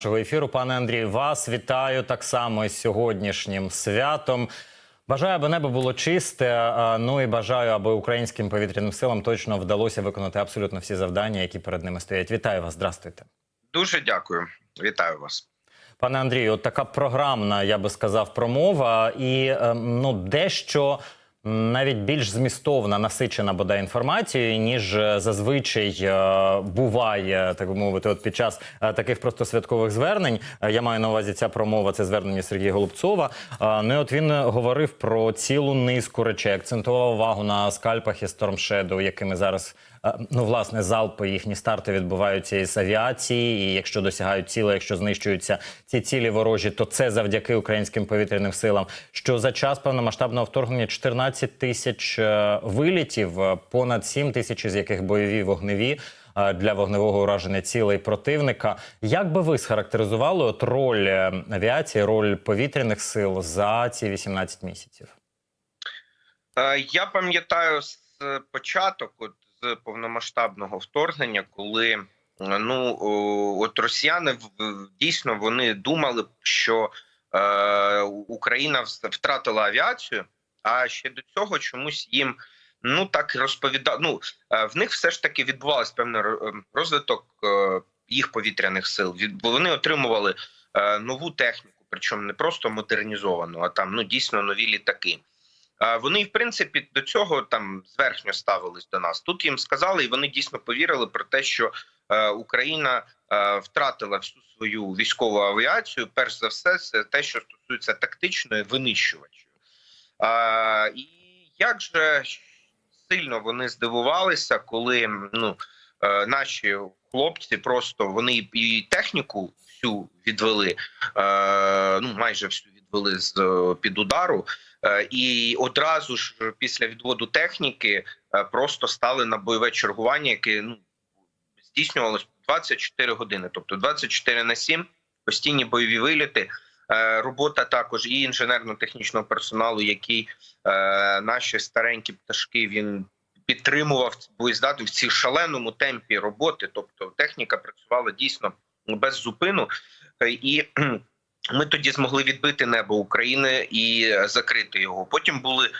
нашого ефіру. Пане Андрію, вас вітаю так само із сьогоднішнім святом. Бажаю, аби небо було чисте. Ну і бажаю, аби українським повітряним силам точно вдалося виконати абсолютно всі завдання, які перед ними стоять. Вітаю вас, здрастуйте. Дуже дякую. Вітаю вас. Пане Андрію, от така програмна, я би сказав, промова, і ем, ну дещо навіть більш змістовна, насичена бодай інформацією, ніж е, зазвичай е, буває, так би мовити, от під час е, таких просто святкових звернень. Я маю на увазі ця промова, це звернення Сергія Голубцова. Ну і от він говорив про цілу низку речей, акцентував увагу на скальпах і Shadow, якими зараз. Ну, власне, залпи їхні старти відбуваються із авіації. І якщо досягають цілей, якщо знищуються ці цілі ворожі, то це завдяки українським повітряним силам. Що за час повномасштабного вторгнення 14 тисяч е, вилітів, е, понад 7 тисяч з яких бойові вогневі. е, Для вогневого ураження цілей противника, як би ви схарактеризували от роль авіації, роль повітряних сил за ці 18 місяців? Я пам'ятаю з початок, от з повномасштабного вторгнення, коли ну от росіяни дійсно вони думали, що е, Україна втратила авіацію, а ще до цього чомусь їм ну так розповідав. Ну е, в них все ж таки відбувався певний ем, розвиток е, їх повітряних сил. Бо вони отримували е, нову техніку, причому не просто модернізовану, а там ну дійсно нові літаки. Вони, в принципі, до цього там зверхньо ставились до нас. Тут їм сказали, і вони дійсно повірили про те, що Україна втратила всю свою військову авіацію. Перш за все, це те, що стосується тактичної винищувачів. І як же сильно вони здивувалися, коли ну е, наші хлопці просто вони і- техніку всю відвели, е, ну майже всю відвели з е, під удару. І одразу ж після відводу техніки просто стали на бойове чергування, яке ну здійснювалось 24 години, тобто 24 на 7, постійні бойові виліти. Е, Робота також і інженерно-технічного персоналу, який е, наші старенькі пташки він підтримував боєздату в цій шаленому темпі роботи. Тобто техніка працювала дійсно без зупину, Е, і ми тоді змогли відбити небо України і закрити його. Потім були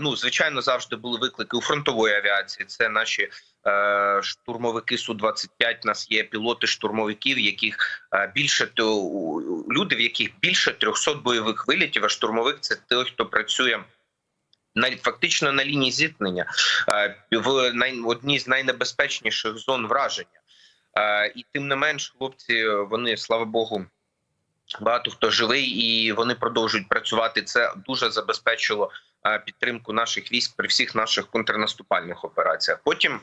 ну звичайно завжди були виклики у фронтової авіації. Це наші е, штурмовики су 25 Нас є пілоти штурмовиків, яких е, більше у- люди, в яких більше 300 бойових вилітів. А штурмовик це той, хто працює. На фактично на лінії зіткнення е, в най, одній з найнебезпечніших зон враження, Е, і тим не менш, хлопці, вони слава Богу, багато хто живий, і вони продовжують працювати. Це дуже забезпечило е, підтримку наших військ при всіх наших контрнаступальних операціях. Потім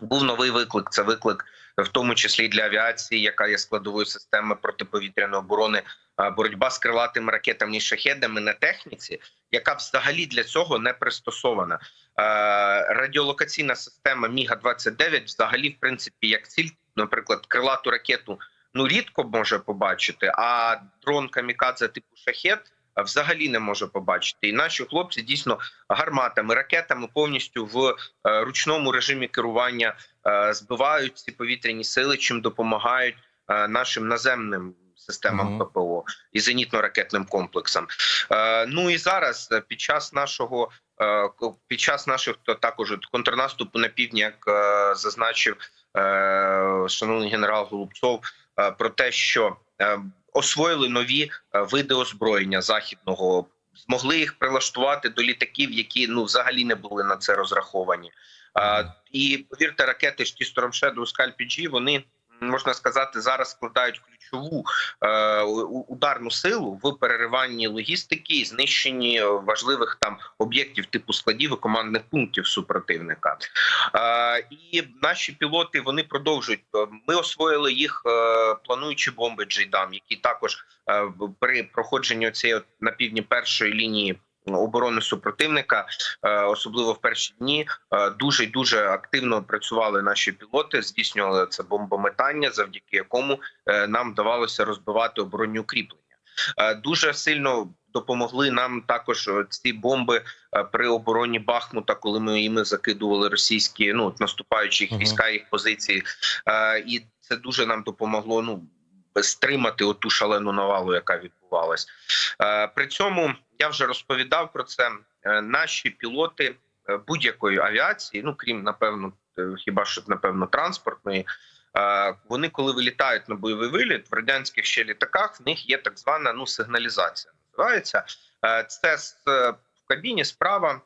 був новий виклик. Це виклик, в тому числі для авіації, яка є складовою системи протиповітряної оборони, е, боротьба з крилатими ракетами і шахедами на техніці, яка взагалі для цього не пристосована. Е, Радіолокаційна система Міга 29 взагалі, в принципі, як ціль, наприклад, крилату ракету ну рідко може побачити, а дрон камікадзе типу шахет взагалі не може побачити. І наші хлопці дійсно гарматами, ракетами повністю в е, ручному режимі керування е, збивають ці повітряні сили, чим допомагають е, нашим наземним системам. ППО і зенітно-ракетним комплексам. Е, Ну і зараз під час нашого е, під час наших то також контрнаступу на півдні, як е, зазначив шановний генерал Голубцов, е, про те, що е, освоїли нові е, види озброєння західного, змогли їх прилаштувати до літаків, які ну взагалі не були на це розраховані. Е, І повірте, ракети ж ті Storm Shadow, Scalp G, вони можна сказати зараз складають ключову е, ударну силу в перериванні логістики і знищенні важливих там об'єктів типу складів і командних пунктів супротивника. Е, і наші пілоти вони продовжують. Е, Ми освоїли їх, е, плануючи бомби Джейдам, які також е, при проходженні цієї на півдні першої лінії. Оборони супротивника, е, особливо в перші дні, е, дуже дуже активно працювали наші пілоти, здійснювали це бомбометання, завдяки якому е, нам вдавалося розбивати оборонні укріплення. Дуже сильно допомогли нам також ці бомби при обороні Бахмута, коли ми їми закидували російські ну наступаючі їх війська, їх позиції, і це дуже нам допомогло. Ну стримати оту шалену навалу, яка відбувалась. Е, При цьому я вже розповідав про це. Е, Наші пілоти е, будь-якої авіації, ну крім напевно, хіба що напевно транспортної. Вони, коли вилітають на бойовий виліт, в радянських ще літаках в них є так звана ну сигналізація. Називається це в кабіні справа.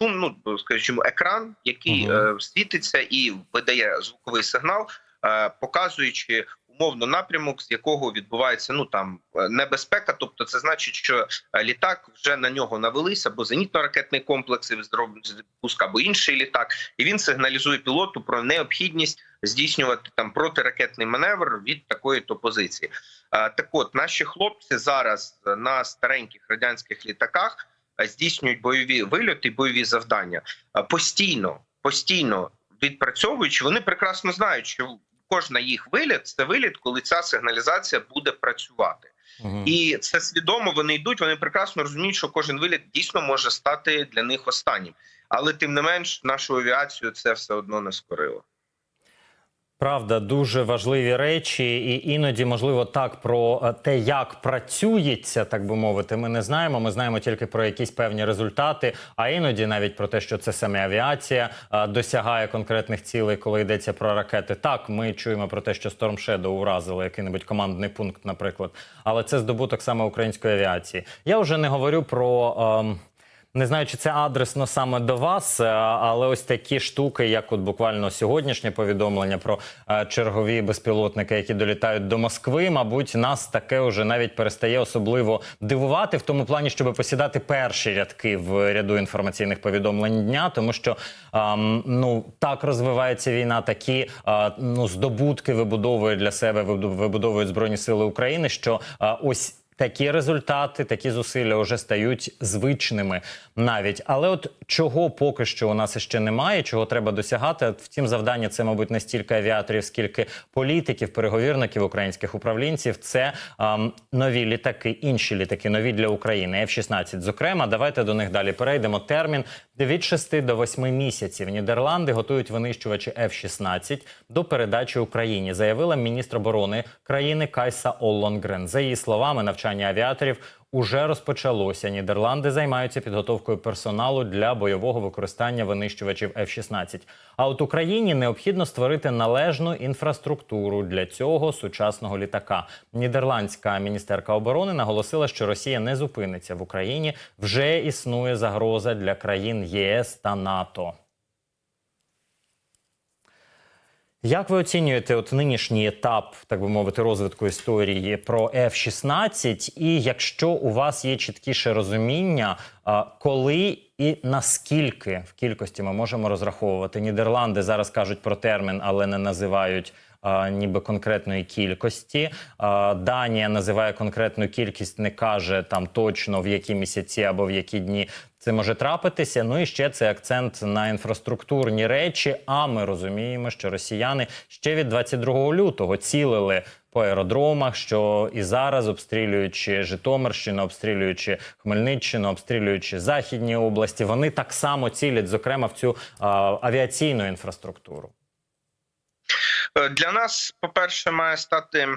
ну скажімо, екран, який е, світиться і видає звуковий сигнал, показуючи умовно напрямок, з якого відбувається ну там е, небезпека. Тобто, це значить, що е, літак вже на нього навелися, або зенітно-ракетний комплекс пуск, або інший літак, і він сигналізує пілоту про необхідність здійснювати там протиракетний маневр від такої то позиції. Е, Так, от наші хлопці зараз на стареньких радянських літаках здійснюють бойові вильоти, бойові завдання постійно, постійно відпрацьовуючи, вони прекрасно знають, що кожна їх виліт це виліт, коли ця сигналізація буде працювати, Угу. і це свідомо. Вони йдуть. Вони прекрасно розуміють, що кожен виліт дійсно може стати для них останнім. Але тим не менш, нашу авіацію це все одно не скорило. Правда, дуже важливі речі, і іноді, можливо, так про е, те, як працюється, так би мовити, ми не знаємо. Ми знаємо тільки про якісь певні результати, а іноді навіть про те, що це саме авіація е, досягає конкретних цілей, коли йдеться про ракети. Так, ми чуємо про те, що Storm Shadow уразили який-небудь командний пункт, наприклад. Але це здобуток саме української авіації. Я вже не говорю про. ем, не знаю, чи це адресно саме до вас, е, але ось такі штуки, як от буквально сьогоднішнє повідомлення про е, чергові безпілотники, які долітають до Москви, мабуть, нас таке вже навіть перестає особливо дивувати в тому плані, щоб посідати перші рядки в ряду інформаційних повідомлень дня, тому що ем, ну так розвивається війна, такі е, ну здобутки вибудовують для себе, вибу- вибудовують збройні сили України. Що е, ось. Такі результати, такі зусилля вже стають звичними навіть. Але от чого поки що у нас ще немає, чого треба досягати. Втім, завдання це, мабуть, не стільки авіаторів, скільки політиків, переговірників, українських управлінців. Це ем, нові літаки, інші літаки, нові для України, F-16. Зокрема, давайте до них далі перейдемо. Термін від 6 до 8 місяців. Нідерланди готують винищувачі F-16 до передачі Україні, заявила міністр оборони країни Кайса Оллонгрен. За її словами, навчання авіаторів уже розпочалося. Нідерланди займаються підготовкою персоналу для бойового використання винищувачів F-16. А от Україні необхідно створити належну інфраструктуру для цього сучасного літака. Нідерландська міністерка оборони наголосила, що Росія не зупиниться в Україні. Вже існує загроза для країн ЄС та НАТО. Як ви оцінюєте от нинішній етап, так би мовити, розвитку історії про F-16? І якщо у вас є чіткіше розуміння, коли і наскільки в кількості ми можемо розраховувати? Нідерланди зараз кажуть про термін, але не називають. Ніби конкретної кількості Данія називає конкретну кількість, не каже там точно в які місяці або в які дні це може трапитися. Ну і ще це акцент на інфраструктурні речі. А ми розуміємо, що росіяни ще від 22 лютого цілили по аеродромах, що і зараз, обстрілюючи Житомирщину, обстрілюючи Хмельниччину, обстрілюючи західні області, вони так само цілять, зокрема, в цю а, авіаційну інфраструктуру. Е, Для нас, по-перше, має стати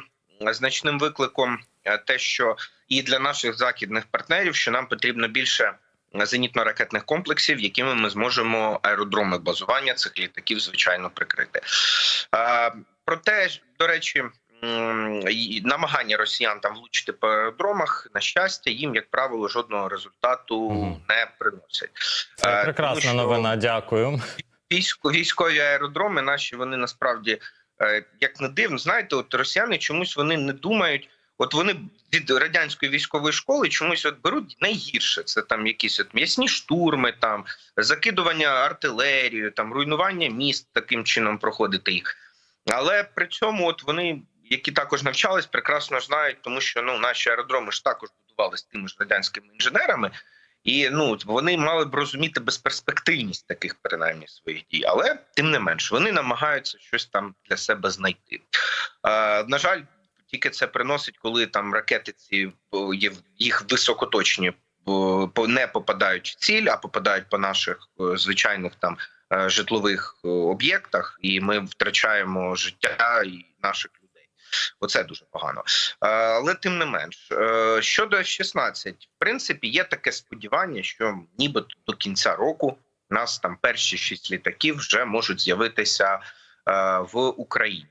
значним викликом е, те, що і для наших західних партнерів, що нам потрібно більше зенітно-ракетних комплексів, якими ми зможемо аеродроми базування цих літаків, звичайно, прикрити. Е, Проте, до речі, намагання росіян там влучити по аеродромах, на щастя, їм, як правило, жодного результату не приносять. Це прекрасна тому що- новина. Дякую. військо, військові аеродроми наші вони насправді як не дивно, знаєте, от росіяни чомусь вони не думають. От вони від радянської військової школи чомусь от беруть найгірше. Це там якісь от м'ясні штурми, там закидування артилерією, там руйнування міст таким чином проходити їх. Але при цьому, от вони, які також навчались, прекрасно знають, тому що ну наші аеродроми ж також будувалися тими ж радянськими інженерами. І ну вони мали б розуміти безперспективність таких принаймні своїх дій, але тим не менш вони намагаються щось там для себе знайти. Е, на жаль, тільки це приносить, коли там ракети ці є їх високоточні по- не попадають в ціль, а попадають по наших звичайних там е, житлових об'єктах, і ми втрачаємо життя і наших. Оце дуже погано. Е, Але тим не менш, е, щодо F-16, в принципі, є таке сподівання, що нібито до кінця року у нас там перші шість літаків вже можуть з'явитися е, в Україні.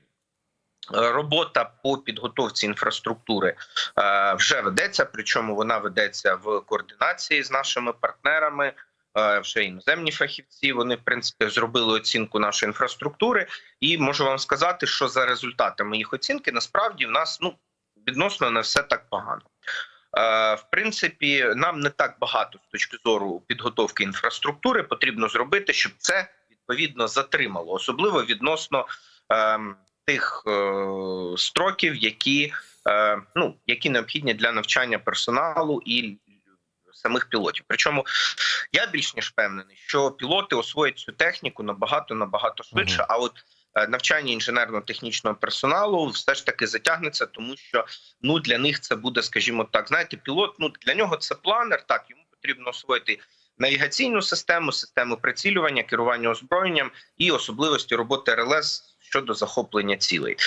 Робота по підготовці інфраструктури вже ведеться, причому вона ведеться в координації з нашими партнерами. Е, Вже іноземні фахівці вони в принципі зробили оцінку нашої інфраструктури, і можу вам сказати, що за результатами їх оцінки насправді в нас ну відносно не все так погано. Е, В принципі, нам не так багато з точки зору підготовки інфраструктури потрібно зробити, щоб це відповідно затримало, особливо відносно ем, тих е, строків, які, е, ну, які необхідні для навчання персоналу і самих пілотів. Причому я більш ніж впевнений, що пілоти освоять цю техніку набагато набагато швидше. Мгм. А от е, навчання інженерно-технічного персоналу все ж таки затягнеться, тому що ну для них це буде, скажімо так, знаєте, пілот. Ну для нього це планер. Так йому потрібно освоїти навігаційну систему, систему прицілювання, керування озброєнням і особливості роботи РЛС щодо захоплення цілей.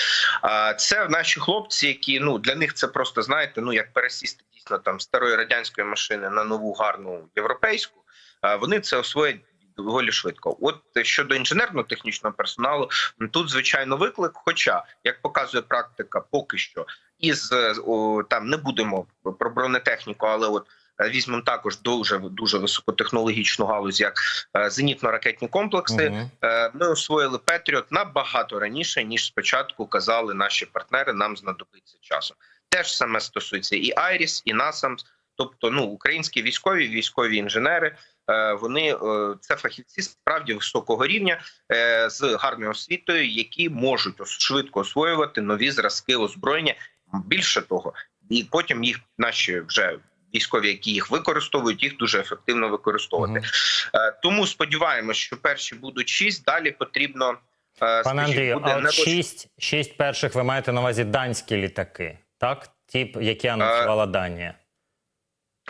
А це наші хлопці, які ну для них це просто знаєте, ну як пересісти дійсно там старої радянської машини на нову гарну європейську. Вони це освоять доволі швидко. От щодо інженерно-технічного персоналу, тут звичайно виклик. Хоча, як показує практика, поки що із е, о, там не будемо про бронетехніку, але от візьмемо також дуже дуже високотехнологічну галузь, як е, зенітно-ракетні комплекси. Е, Ми освоїли Петріот набагато раніше ніж спочатку казали наші партнери. Нам знадобиться часу. Теж саме стосується і Айріс, і Насамс. Тобто, ну українські військові, військові інженери. е, Вони е, це фахівці справді високого рівня е, з гарною освітою, які можуть швидко освоювати нові зразки озброєння. Більше того, і потім їх наші вже військові, які їх використовують, їх дуже ефективно використовувати. Е, Тому сподіваємось, що перші будуть шість. Далі потрібно е, Пане Андрію, буде а шість, шість перших ви маєте на увазі данські літаки, так? Ті, які анонсувала Данія.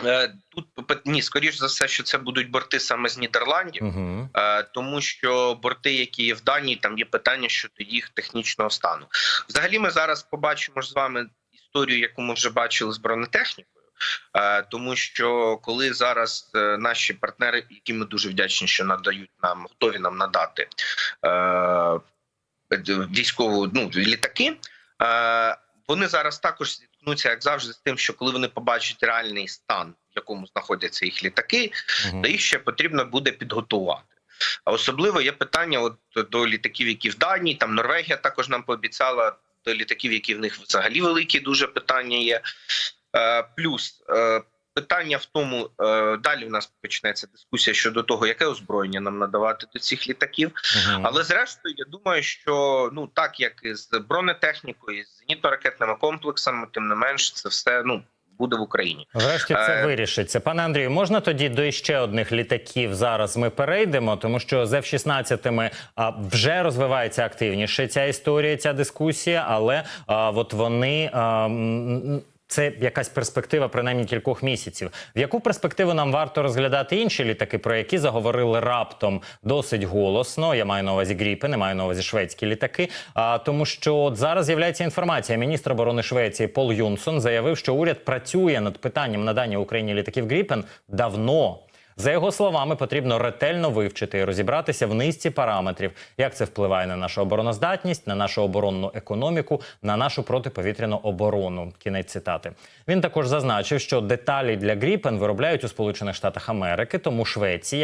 Е, тут ні, скоріш за все, що це будуть борти саме з Нідерландів, Угу. е, тому що борти, які є в Данії, там є питання щодо їх технічного стану. Взагалі, ми зараз побачимо з вами історію, яку ми вже бачили з бронетехнікою. Е, Тому що коли зараз е, наші партнери, які ми дуже вдячні, що надають нам, готові нам надати е, військову ну літаки, вони зараз також зіткнуться, як завжди, з тим, що коли вони побачать реальний стан, в якому знаходяться їх літаки, то їх ще потрібно буде підготувати. А особливо є питання от до літаків, які в Данії, там Норвегія також нам пообіцяла до літаків, які в них взагалі великі, дуже питання є. Е, плюс е, питання в тому, е, далі в нас почнеться дискусія щодо того, яке озброєння нам надавати до цих літаків. Але зрештою, я думаю, що ну так як і з бронетехнікою, і з зенітно-ракетними комплексами, тим не менш, це все ну буде в Україні. Врешті це вирішиться. Пане Андрію, можна тоді до іще одних літаків зараз ми перейдемо, тому що з F-16 вже розвивається активніше ця історія, ця дискусія, але а, от вони. А, це якась перспектива, принаймні кількох місяців. В яку перспективу нам варто розглядати інші літаки, про які заговорили раптом досить голосно? Я маю на увазі Гріпи, не маю на увазі шведські літаки. А тому, що от зараз з'являється інформація. Міністр оборони Швеції Пол Юнсон заявив, що уряд працює над питанням надання Україні літаків Гріпен давно. За його словами, потрібно ретельно вивчити і розібратися в низці параметрів, як це впливає на нашу обороноздатність, на нашу оборонну економіку, на нашу протиповітряну оборону. Кінець цитати. Він також зазначив, що деталі для Гріпен виробляють у Сполучених Штатах Америки, тому Швеція.